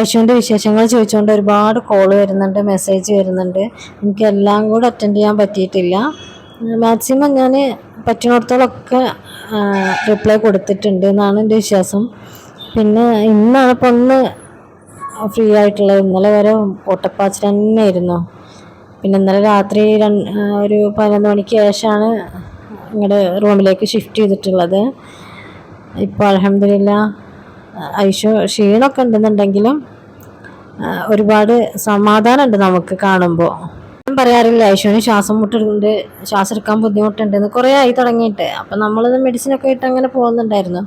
ഐശുവിന്റെ വിശേഷങ്ങൾ ചോദിച്ചുകൊണ്ട് ഒരുപാട് കോൾ വരുന്നുണ്ട് മെസ്സേജ് വരുന്നുണ്ട്. എനിക്ക് എല്ലാം കൂടെ അറ്റൻഡ് ചെയ്യാൻ പറ്റിയിട്ടില്ല. മാക്സിമം ഞാൻ പറ്റുന്നിടത്തോളമൊക്കെ റിപ്ലൈ കൊടുത്തിട്ടുണ്ട് എന്നാണ് എന്റെ വിശ്വാസം. പിന്നെ ഇന്നാണ് ഇപ്പം ഒന്ന് ഫ്രീ ആയിട്ടുള്ളത്. ഇന്നലെ വരെ പൊട്ടപ്പാച്ചൻ തന്നെ ഇരുന്നു പിന്നെ ഇന്നലെ രാത്രി ഒരു പതിനൊന്ന് മണിക്ക് ശേഷമാണ് ഇങ്ങോട്ട് റൂമിലേക്ക് ഷിഫ്റ്റ് ചെയ്തിട്ടുള്ളത്. ഇപ്പോൾ അലഹമില്ല ഐഷു ക്ഷീണമൊക്കെ ഉണ്ടെന്നുണ്ടെങ്കിലും ഒരുപാട് സമാധാനമുണ്ട് നമുക്ക് കാണുമ്പോൾ ഞാൻ പറയാറില്ല ഐശോന് ശ്വാസം മുട്ടുണ്ട് ശ്വാസം എടുക്കാൻ ബുദ്ധിമുട്ടുണ്ടെന്ന് കുറേ ആയി തുടങ്ങിയിട്ട്. അപ്പം നമ്മളത് മെഡിസിനൊക്കെ ഇട്ട് അങ്ങനെ പോകുന്നുണ്ടായിരുന്നു.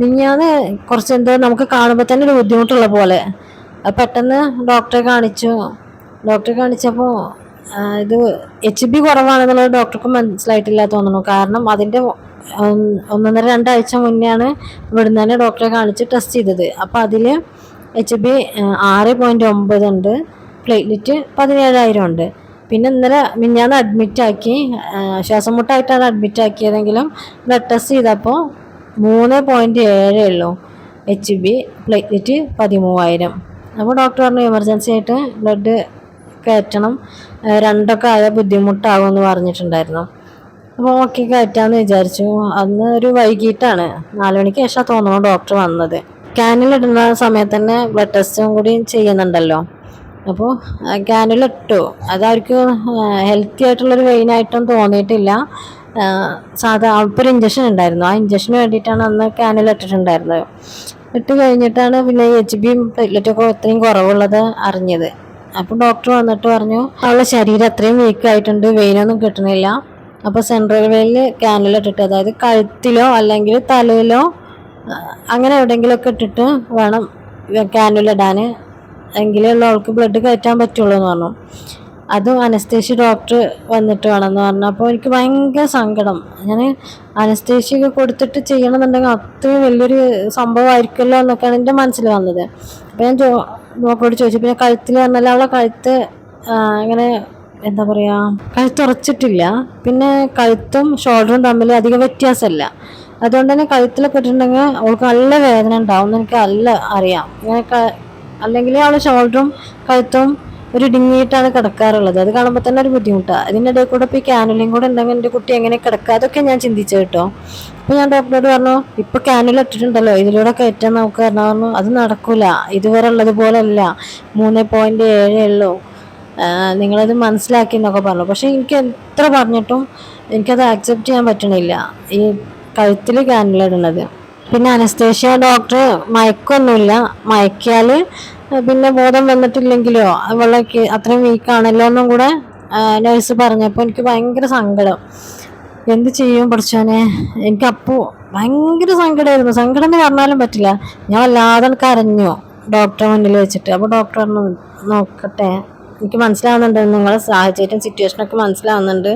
മിഞ്ഞാന്ന് കുറച്ച് എന്തോ നമുക്ക് കാണുമ്പോൾ തന്നെ ഒരു ബുദ്ധിമുട്ടുള്ള പോലെ. പെട്ടെന്ന് ഡോക്ടറെ കാണിച്ചു. ഡോക്ടറെ കാണിച്ചപ്പോൾ ഇത് എച്ച് ബി കുറവാണെന്നുള്ളത് ഡോക്ടർക്ക് മനസ്സിലായിട്ടില്ല തോന്നുന്നു. കാരണം അതിന്റെ ഒന്ന് ഒന്നൊന്നര രണ്ടാഴ്ച മുന്നെയാണ് ഇവിടുന്ന് തന്നെ ഡോക്ടറെ കാണിച്ച് ടെസ്റ്റ് ചെയ്തത്. അപ്പോൾ അതിൽ എച്ച് ബി ആറ് പോയിന്റ് ഒമ്പത് ഉണ്ട്. പ്ലേറ്റ്ലെറ്റ് പതിനേഴായിരം ഉണ്ട്. പിന്നെ ഇന്നലെ മിഞ്ഞാന്ന് അഡ്മിറ്റാക്കി ശ്വാസം മുട്ടായിട്ടാണ് അഡ്മിറ്റാക്കിയതെങ്കിലും ബ്ലഡ് ടെസ്റ്റ് ചെയ്തപ്പോൾ മൂന്ന് പോയിന്റ് ഏഴേ ഉള്ളൂ. എച്ച് ബി പ്ലേറ്റ്ലെറ്റ് പതിമൂവായിരം. അപ്പോൾ ഡോക്ടർ പറഞ്ഞു എമർജൻസി ആയിട്ട് ബ്ലഡ് കയറ്റണം. രണ്ടൊക്കെ ആയ ബുദ്ധിമുട്ടാകുമെന്ന് പറഞ്ഞിട്ടുണ്ടായിരുന്നു. അപ്പോൾ ഓക്കെ കയറ്റാമെന്ന് വിചാരിച്ചു. അന്ന് ഒരു വൈകിട്ടാണ്. നാല് മണിക്ക് ശേഷം തോന്നുന്നു ഡോക്ടർ വന്നത്. ക്യാനിലിടുന്ന സമയത്ത് തന്നെ ബ്ലഡ് ടെസ്റ്റും കൂടി ചെയ്യുന്നുണ്ടല്ലോ. അപ്പോൾ ക്യാനിലിട്ടു അതവർക്ക് ഹെൽത്തി ആയിട്ടുള്ളൊരു വെയിനായിട്ടും തോന്നിയിട്ടില്ല. സാധാ അപ്പോൾ ഒരു ഇഞ്ചക്ഷൻ ഉണ്ടായിരുന്നു. ആ ഇഞ്ചക്ഷന് വേണ്ടിയിട്ടാണ് അന്ന് ക്യാനിലിട്ടിട്ടുണ്ടായിരുന്നത് ഇട്ട് കഴിഞ്ഞിട്ടാണ് പിന്നെ എച്ച് ബിയും പ്ലേറ്റ്ലെറ്റൊക്കെ ഇത്രയും കുറവുള്ളത് അറിഞ്ഞത്. അപ്പോൾ ഡോക്ടർ വന്നിട്ട് പറഞ്ഞു അവളുടെ ശരീരം അത്രയും വീക്കായിട്ടുണ്ട് വെയിനൊന്നും കിട്ടണില്ല. അപ്പോൾ സെൻട്രൽ വെയിലിൽ ക്യാനിൽ ഇട്ടിട്ട് അതായത് കഴുത്തിലോ അല്ലെങ്കിൽ തലയിലോ അങ്ങനെ എവിടെയെങ്കിലുമൊക്കെ ഇട്ടിട്ട് വേണം ക്യാനുലിടാൻ എങ്കിലേ ഉള്ളൂ അവൾക്ക് ബ്ലഡ് കയറ്റാൻ പറ്റുള്ളൂ എന്ന് പറഞ്ഞു. അതും അനസ്തേഷ്യ ഡോക്ടർ വന്നിട്ട് വേണമെന്ന് പറഞ്ഞു. അപ്പോൾ എനിക്ക് ഭയങ്കര സങ്കടം. ഞാൻ അനസ്തേഷ്യ ഒക്കെ കൊടുത്തിട്ട് ചെയ്യണമെന്നുണ്ടെങ്കിൽ അത്രയും വലിയൊരു സംഭവമായിരിക്കുമല്ലോ എന്നൊക്കെയാണ് എന്റെ മനസ്സിൽ വന്നത്. അപ്പോൾ ഞാൻ ജോ നോക്കോട് ചോദിച്ചു. പിന്നെ കഴുത്തിൽ പറഞ്ഞാൽ അവളെ കഴുത്ത് ഇങ്ങനെ എന്താ പറയുക കഴുത്ത് ഉറച്ചിട്ടില്ല. പിന്നെ കഴുത്തും ഷോൾഡറും തമ്മിൽ അധികം വ്യത്യാസമല്ല. അതുകൊണ്ട് തന്നെ കഴുത്തിലൊക്കെ ഇട്ടിട്ടുണ്ടെങ്കിൽ അവൾക്ക് നല്ല വേദന ഉണ്ടാവും എന്ന് എനിക്ക് നല്ല അറിയാം. ഇങ്ങനെ അല്ലെങ്കിൽ അവൾ ഷോൾഡറും കഴുത്തും ഒരു ഡിങ്ങിയിട്ടാണ് കിടക്കാറുള്ളത്. അത് കാണുമ്പോൾ തന്നെ ഒരു ബുദ്ധിമുട്ടാണ് അതിനിടയിൽ കൂടെ ഇപ്പോൾ ഈ കൂടെ ഉണ്ടെങ്കിൽ എന്റെ കുട്ടി എങ്ങനെ കിടക്കുക അതൊക്കെ ഞാൻ ചിന്തിച്ചു കേട്ടോ. അപ്പോൾ ഞാൻ ഡോക്ടറോട് പറഞ്ഞു ഇപ്പോൾ ക്യാനുല ഇട്ടിട്ടുണ്ടല്ലോ. ഇതിലൂടെ കയറ്റാൻ നമുക്ക് പറഞ്ഞു പറഞ്ഞു അത് നടക്കില്ല ഇതുവരെ ഉള്ളതുപോലല്ല മൂന്ന് പോയിന്റ് ഏഴേ ഉള്ളൂ. നിങ്ങളത് മനസ്സിലാക്കി എന്നൊക്കെ പറഞ്ഞു. പക്ഷേ എനിക്ക് എത്ര പറഞ്ഞിട്ടും എനിക്കത് ആക്സെപ്റ്റ് ചെയ്യാൻ പറ്റണില്ല. ഈ കഴുത്തിൽ ക്യാനുല ഇടുന്നത്. പിന്നെ അനസ്തേഷ്യ ഡോക്ടർ മയക്കൊന്നുമില്ല. മയക്കിയാൽ പിന്നെ ബോധം വന്നിട്ടില്ലെങ്കിലോ? അവളൊക്കെ അത്രയും വീക്കാണല്ലോ എന്നും കൂടെ നഴ്സ് പറഞ്ഞപ്പോൾ എനിക്ക് ഭയങ്കര സങ്കടം. എന്ത് ചെയ്യും പഠിച്ചോനെ എനിക്കപ്പോൾ ഭയങ്കര സങ്കടമായിരുന്നു സങ്കടം എന്ന് പറഞ്ഞാലും പറ്റില്ല. ഞാൻ വല്ലാതെ കരഞ്ഞു ഡോക്ടറെ മുന്നിൽ വെച്ചിട്ട്. അപ്പോൾ ഡോക്ടർ പറഞ്ഞു നോക്കട്ടെ എനിക്ക് മനസ്സിലാവുന്നുണ്ട്. നിങ്ങളുടെ സാഹചര്യം സിറ്റുവേഷനൊക്കെ മനസ്സിലാവുന്നുണ്ട്.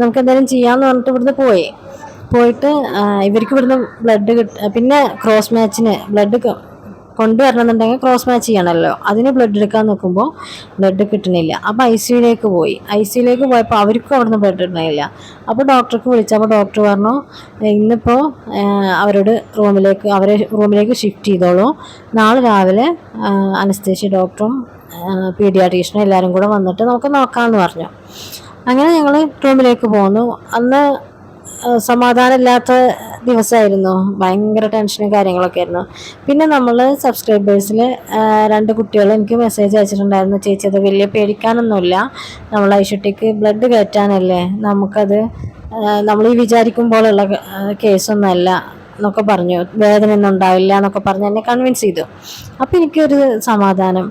നമുക്ക് എന്തെങ്കിലും ചെയ്യാമെന്ന് പറഞ്ഞിട്ട് ഇവിടുന്ന് പോയി. പോയിട്ട് ഇവർക്ക് ഇവിടുന്ന് ബ്ലഡ് കിട്ട പിന്നെ ക്രോസ് മാച്ചിന് ബ്ലഡ് കൊണ്ടുവരണമെന്നുണ്ടെങ്കിൽ ക്രോസ് മാച്ച് ചെയ്യണമല്ലോ അതിന് ബ്ലഡ് എടുക്കാൻ നോക്കുമ്പോൾ ബ്ലഡ് കിട്ടണില്ല. അപ്പോൾ ഐ സിയുലേക്ക് പോയി. ഐ സിയിലേക്ക് പോയപ്പോൾ അവർക്കും അവിടുന്ന് ബ്ലഡ് കിട്ടണില്ല. അപ്പോൾ ഡോക്ടർക്ക് വിളിച്ചപ്പോൾ ഡോക്ടർ പറഞ്ഞു ഇന്നിപ്പോൾ അവരോട് റൂമിലേക്ക് അവരെ റൂമിലേക്ക് ഷിഫ്റ്റ് ചെയ്തോളൂ. നാളെ രാവിലെ അനസ്തേഷ്യ ഡോക്ടറും പീഡിയാട്രീഷനും എല്ലാവരും കൂടെ വന്നിട്ട് നമുക്ക് നോക്കാമെന്ന് പറഞ്ഞു. അങ്ങനെ ഞങ്ങൾ റൂമിലേക്ക് പോന്നു. അന്ന് സമാധാനമില്ലാത്ത ദിവസമായിരുന്നു. ഭയങ്കര ടെൻഷനും കാര്യങ്ങളൊക്കെ ആയിരുന്നു. പിന്നെ നമ്മൾ സബ്സ്ക്രൈബേഴ്സിൽ രണ്ട് കുട്ടികൾ എനിക്ക് മെസ്സേജ് അയച്ചിട്ടുണ്ടായിരുന്നു. ചേച്ചി അത് വലിയ പേടിക്കാനൊന്നുമില്ല. നമ്മൾ ഐഷുട്ടിക്ക് ബ്ലഡ് കയറ്റാനല്ലേ? നമുക്കത് നമ്മൾ ഈ വിചാരിക്കുമ്പോഴുള്ള കേസൊന്നുമല്ല എന്നൊക്കെ പറഞ്ഞു. വേദനയൊന്നും ഉണ്ടാവില്ല എന്നൊക്കെ പറഞ്ഞ് എന്നെ കൺവിൻസ് ചെയ്തു. അപ്പോൾ എനിക്കൊരു സമാധാനം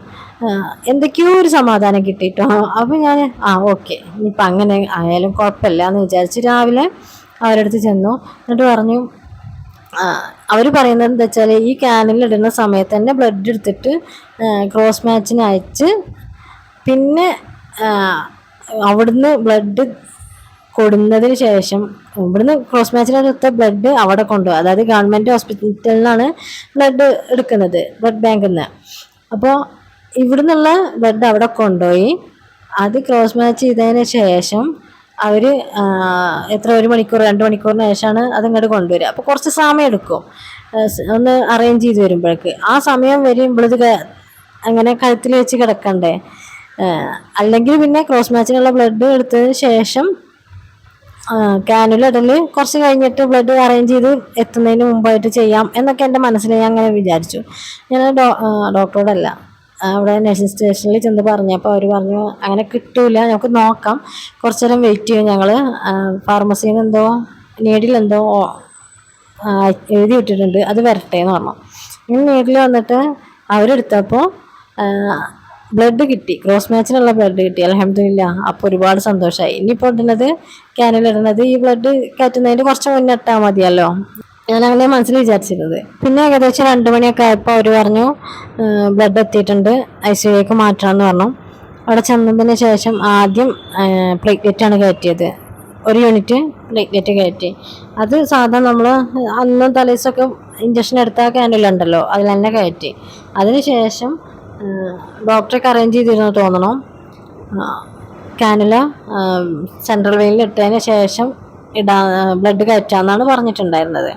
എന്തൊക്കെയോ ഒരു സമാധാനം കിട്ടിയിട്ടോ അപ്പോൾ ഞാൻ ആ ഓക്കെ ഇനിയിപ്പോൾ അങ്ങനെ ആയാലും കുഴപ്പമില്ല എന്ന് വിചാരിച്ച് രാവിലെ അവരുടെ അടുത്ത് ചെന്നു. എന്നിട്ട് പറഞ്ഞു അവർ പറയുന്നത് എന്താ വെച്ചാൽ ഈ ക്യാനിൽ ഇടുന്ന സമയത്ത് തന്നെ ബ്ലഡ് എടുത്തിട്ട് ക്രോസ് മാച്ചിന് അയച്ച് പിന്നെ അവിടുന്ന് ബ്ലഡ് കൊടുന്നതിന് ശേഷം ഇവിടുന്ന് ക്രോസ് മാച്ചിനടുത്ത ബ്ലഡ് അവിടെ കൊണ്ടുപോകും അതായത് ഗവൺമെന്റ് ഹോസ്പിറ്റലിൽ നിന്നാണ് ബ്ലഡ് എടുക്കുന്നത് ബ്ലഡ് ബാങ്കിൽ നിന്ന് അപ്പോൾ ഇവിടുന്നുള്ള ബ്ലഡ് അവിടെ കൊണ്ടുപോയി. അത് ക്രോസ് മാച്ച് ചെയ്തതിന് ശേഷം അവർ എത്ര ഒരു മണിക്കൂർ രണ്ട് മണിക്കൂറിന് ശേഷമാണ് അതിങ്ങോട്ട് കൊണ്ടുവരിക അപ്പോൾ കുറച്ച് സമയം എടുക്കും. ഒന്ന് അറേഞ്ച് ചെയ്ത് വരുമ്പോഴേക്ക്. ആ സമയം വരുമ്പോഴത് അങ്ങനെ കഴുത്തിൽ വെച്ച് കിടക്കണ്ടേ? അല്ലെങ്കിൽ പിന്നെ ക്രോസ് മാച്ചിനുള്ള ബ്ലഡ് എടുത്തതിന് ശേഷം ക്യാനുല കുറച്ച് കഴിഞ്ഞിട്ട് ബ്ലഡ് അറേഞ്ച് ചെയ്ത് എത്തുന്നതിന് മുമ്പായിട്ട് ചെയ്യാം എന്നൊക്കെ എന്റെ മനസ്സിൽ ഞാൻ അങ്ങനെ വിചാരിച്ചു. ഞാൻ ഡോ ഡോക്ടറോടല്ല അവിടെ നഴ്സിംഗ് സ്റ്റേഷനിൽ ചെന്ന് പറഞ്ഞപ്പോൾ അവർ പറഞ്ഞു അങ്ങനെ കിട്ടൂല നമുക്ക് നോക്കാം. കുറച്ച് നേരം വെയിറ്റ് ചെയ്യും ഞങ്ങൾ ഫാർമസിയിൽ നിന്ന് എന്തോ നീഡിലെന്തോ എന്തോ എഴുതി വിട്ടിട്ടുണ്ട് അത് വരട്ടെ എന്ന് പറഞ്ഞു. ഇനി നേരിൽ വന്നിട്ട് അവരെടുത്തപ്പോൾ ബ്ലഡ് കിട്ടി. ക്രോസ് മാച്ചിനുള്ള ബ്ലഡ് കിട്ടി. അലഹമില്ല അപ്പോൾ ഒരുപാട് സന്തോഷമായി ഇനിയിപ്പോൾ ഇടുന്നത് ക്യാനിൽ ഇടുന്നത് ഈ ബ്ലഡ് കയറ്റുന്നതിന്റെ കുറച്ച് മുന്നേ ഇട്ടാൽ മതിയല്ലോ. ഞാൻ അങ്ങനെ മനസ്സിൽ വിചാരിച്ചിരുന്നത്. പിന്നെ ഏകദേശം രണ്ട് മണിയൊക്കെ ആയപ്പോൾ അവർ പറഞ്ഞു ബ്ലഡ് എത്തിയിട്ടുണ്ട്. ഐ സി യുക്ക് മാറ്റണമെന്ന് പറഞ്ഞു. അവിടെ ചെന്നതിന് ശേഷം ആദ്യം പ്ലേറ്റ്ലെറ്റ് ആണ് കയറ്റിയത്. ഒരു യൂണിറ്റ് പ്ലേറ്റ്ലെറ്റ് കയറ്റി. അത് സാധാരണ നമ്മൾ അന്ന് തലേസൊക്കെ ഇഞ്ചക്ഷൻ എടുത്ത ഉണ്ടല്ലോ അതിൽ തന്നെ കയറ്റി. അതിന് ശേഷം ഡോക്ടറൊക്കെ അറേഞ്ച് ചെയ്തിരുന്നു തോന്നണം. ക്യാനുല സെൻട്രൽ വെയിനിൽ ഇട്ടതിന് ശേഷം ഇടാ ബ്ലഡ് കയറ്റാന്നാണ് പറഞ്ഞിട്ടുണ്ടായിരുന്നത്.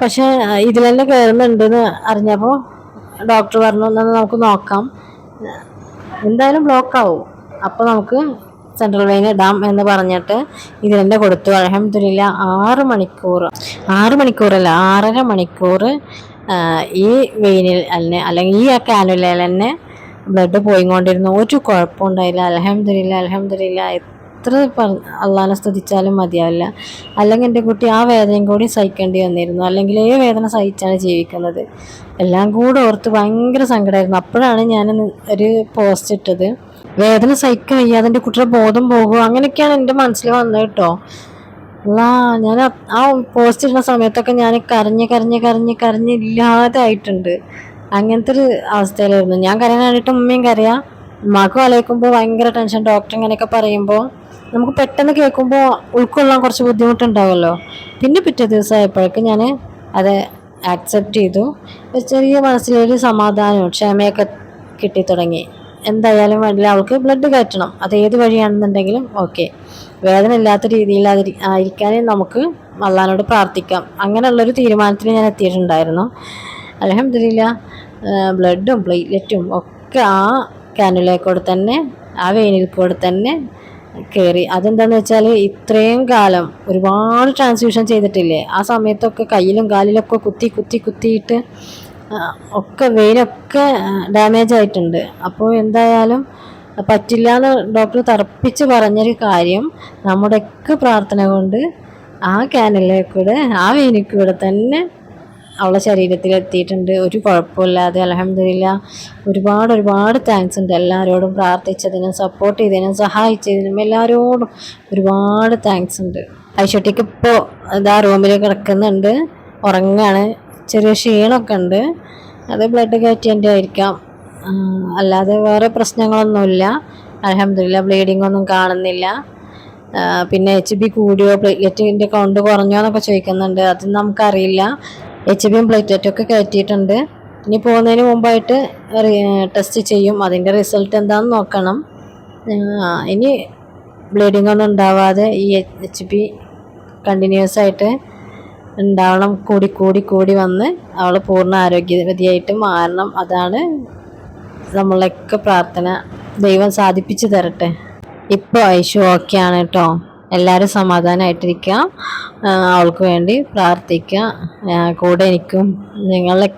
പക്ഷെ ഇതിൽ തന്നെ കയറുന്നുണ്ടെന്ന് അറിഞ്ഞപ്പോൾ ഡോക്ടർ പറഞ്ഞു എന്നാൽ നമുക്ക് നോക്കാം. എന്തായാലും ബ്ലോക്ക് ആവും. അപ്പോൾ നമുക്ക് സെൻട്രൽ വെയിൻ ഇടാം എന്ന് പറഞ്ഞിട്ട് ഇതിൽ തന്നെ കൊടുത്തു. അഹമ്മദില്ല ആറ് മണിക്കൂർ. ആറ് മണിക്കൂറല്ല ആറര മണിക്കൂർ ഈ വെയിനിൽ തന്നെ അല്ലെങ്കിൽ ഈ കാനുലയിൽ തന്നെ ബ്ലഡ് പോയിക്കൊണ്ടിരുന്നു. ഒരു കുഴപ്പമുണ്ടായില്ല അലഹമ്മദില്ല അലഹമില്ല എത്ര അള്ളാനെ സ്തുതിച്ചാലും മതിയാവില്ല. അല്ലെങ്കിൽ എന്റെ കുട്ടി ആ വേദനയും കൂടി സഹിക്കേണ്ടി വന്നിരുന്നു. അല്ലെങ്കിൽ ഏ വേദന സഹിച്ചാണ് ജീവിക്കുന്നത്. എല്ലാം കൂടെ ഓർത്ത് ഭയങ്കര സങ്കടമായിരുന്നു. അപ്പോഴാണ് ഞാൻ ഒരു പോസ്റ്റ് ഇട്ടത്. വേദന സഹിക്കാൻ വയ്യാതെ എന്റെ കുട്ടിയുടെ ബോധം പോകും അങ്ങനെയൊക്കെയാണ് എന്റെ മനസ്സിൽ വന്നത് കേട്ടോ. ഞാൻ ആ- പോസ്റ്റ് ഇടുന്ന സമയത്തൊക്കെ ഞാൻ കരഞ്ഞ് കരഞ്ഞ് കരഞ്ഞ് കരഞ്ഞ് ഇല്ലാതെ ആയിട്ടുണ്ട് അങ്ങനത്തെ ഒരു അവസ്ഥയിലായിരുന്നു. ഞാൻ കരയാനായിട്ട് ഉമ്മയും കരയാം. ഉമ്മാക്കും അലയിക്കുമ്പോൾ ഭയങ്കര ടെൻഷൻ ഡോക്ടർ ഇങ്ങനെയൊക്കെ പറയുമ്പോൾ നമുക്ക് പെട്ടെന്ന് കേൾക്കുമ്പോൾ ഉൾക്കൊള്ളാൻ കുറച്ച് ബുദ്ധിമുട്ടുണ്ടാവുമല്ലോ. പിന്നെ പിറ്റേ ദിവസമായപ്പോഴേക്കും ഞാൻ അത് ആക്സെപ്റ്റ് ചെയ്തു. ചെറിയ മനസ്സിലൊരു സമാധാനവും ക്ഷമയൊക്കെ കിട്ടി തുടങ്ങി എന്തായാലും വേണ്ടില്ല അവൾക്ക് ബ്ലഡ് കയറ്റണം. അത് ഏത് വഴിയാണെന്നുണ്ടെങ്കിലും ഓക്കെ വേദന ഇല്ലാത്ത രീതിയിൽ അതിരി ആയിരിക്കാൻ നമുക്ക് അള്ളഹാനോട് പ്രാർത്ഥിക്കാം. അങ്ങനെയുള്ളൊരു തീരുമാനത്തിന് ഞാൻ എത്തിയിട്ടുണ്ടായിരുന്നു. അലഹമില്ല ബ്ലഡും പ്ലേറ്റ്ലെറ്റും ഒക്കെ ആ കാനുലയിൽ തന്നെ ആ വെയിനിൽ കൂടെ തന്നെ കയറി അതെന്താന്ന് വെച്ചാൽ ഇത്രയും കാലം ഒരുപാട് ട്രാൻസ്ഫ്യൂഷൻ ചെയ്തിട്ടില്ലേ? ആ സമയത്തൊക്കെ കയ്യിലും കാലിലൊക്കെ കുത്തി കുത്തി കുത്തിയിട്ട് ഒക്കെ വെയിലൊക്കെ ഡാമേജ് ആയിട്ടുണ്ട്. അപ്പോൾ എന്തായാലും പറ്റില്ല എന്ന് ഡോക്ടർ തറപ്പിച്ച് പറഞ്ഞൊരു കാര്യം നമ്മുടെയൊക്കെ പ്രാർത്ഥന കൊണ്ട് ആ ക്യാനലിൽ കൂടെ ആ വെയിനിൽ കൂടെ തന്നെ അവളെ ശരീരത്തിൽ എത്തിയിട്ടുണ്ട് ഒരു കുഴപ്പമില്ലാതെ അലഹമില്ല ഒരുപാട് ഒരുപാട് താങ്ക്സ് ഉണ്ട് എല്ലാവരോടും പ്രാർത്ഥിച്ചതിനും സപ്പോർട്ട് ചെയ്തതിനും സഹായിച്ചതിനും എല്ലാവരോടും ഒരുപാട് താങ്ക്സ് ഉണ്ട്. ഐശ്വട്ടിക്ക് ഇപ്പോൾ ഇതാ റൂമിൽ കിടക്കുന്നുണ്ട്. ഉറങ്ങാണ്. ചെറിയ ക്ഷീണമൊക്കെ ഉണ്ട്. അത് ബ്ലഡ് കയറ്റിന്റെ ആയിരിക്കാം. അല്ലാതെ വേറെ പ്രശ്നങ്ങളൊന്നുമില്ല. അലഹമില്ല ബ്ലീഡിംഗ് ഒന്നും കാണുന്നില്ല. പിന്നെ എച്ച് ബി കൂടിയോ പ്ലേറ്റ്ലെറ്റിന്റെ കൗണ്ട് കുറഞ്ഞോ എന്നൊക്കെ ചോദിക്കുന്നുണ്ട്. അത് നമുക്കറിയില്ല. എച്ച് പ്ലേറ്റ്ലെറ്റ് ഒക്കെ കയറ്റിയിട്ടുണ്ട്. ഇനി പോകുന്നതിന് മുമ്പായിട്ട് ടെസ്റ്റ് ചെയ്യും. അതിന്റെ റിസൾട്ട് എന്താണെന്ന് നോക്കണം. ഇനി ബ്ലീഡിംഗ് ഒന്നും ഉണ്ടാവാതെ ഈ എച്ച് ബി കണ്ടിന്യൂസ് ആയിട്ട് ഉണ്ടാവണം. കൂടി കൂടി കൂടി വന്ന് അവൾ പൂർണ ആരോഗ്യവതിയായിട്ട് മാറണം. അതാണ് നമ്മളൊക്കെ പ്രാർത്ഥന ദൈവം സാധിപ്പിച്ചു തരട്ടെ. ഇപ്പോൾ ഐശു ഓക്കെ ആണ് കേട്ടോ എല്ലാവരും സമാധാനമായിട്ടിരിക്കുക അവൾക്ക് വേണ്ടി പ്രാർത്ഥിക്കുക. കൂടെ എനിക്കും നിങ്ങളെ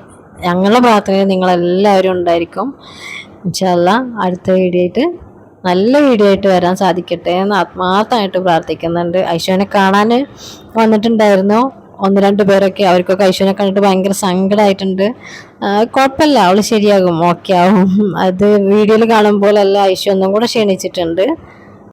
ഞങ്ങളുടെ പ്രാർത്ഥനയിൽ നിങ്ങളെല്ലാവരും ഉണ്ടായിരിക്കും. ഇൻഷല്ല അടുത്ത വീഡിയോ ആയിട്ട് നല്ല വീഡിയോ ആയിട്ട് വരാൻ സാധിക്കട്ടെ എന്ന് ആത്മാർത്ഥമായിട്ട് പ്രാർത്ഥിക്കുന്നുണ്ട്. ഐശുവിനെ കാണാൻ വന്നിട്ടുണ്ടായിരുന്നു. ഒന്ന് രണ്ട് പേരൊക്കെ അവർക്കൊക്കെ ഐശ്വനെ കണ്ടിട്ട് ഭയങ്കര സങ്കടമായിട്ടുണ്ട് കുഴപ്പമില്ല അവൾ ശരിയാകും ഓക്കെ ആവും. അത് വീഡിയോയിൽ കാണുമ്പോഴല്ല ഐശു ഒന്നും കൂടെ ക്ഷീണിച്ചിട്ടുണ്ട്.